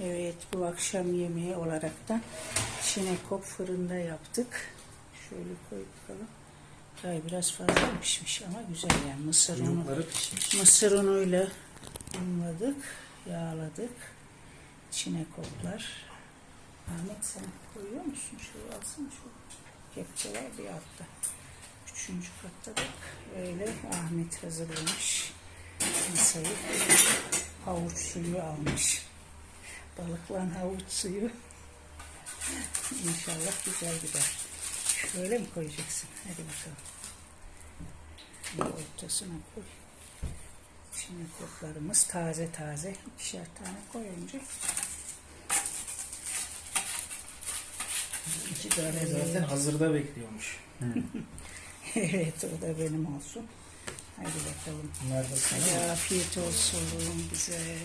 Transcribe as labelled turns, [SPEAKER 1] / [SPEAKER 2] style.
[SPEAKER 1] Evet bu akşam yemeği olarak da çinekop fırında yaptık. Şöyle koy bakalım. Ay biraz fazla pişmiş ama güzel yani mısır unu. Mısır unuyla unladık, yağladık. Çinekoplar. Ahmet sen koyuyor musun? Şöyle alsana şu kepçe var bir altta. Üçüncü katta da öyle Ahmet hazırlamış. Masayı havuç suyu almış. Balıkla havuç suyu. İnşallah güzel gider. Şöyle mi koyacaksın? Hadi bakalım. Ortasına koy. Şimdi kurtlarımız taze taze. ikişer tane koyunca
[SPEAKER 2] İki tane zaten hazırda bekliyormuş.
[SPEAKER 1] evet o da benim olsun. Hadi bakalım. Hadi afiyet olsun bize.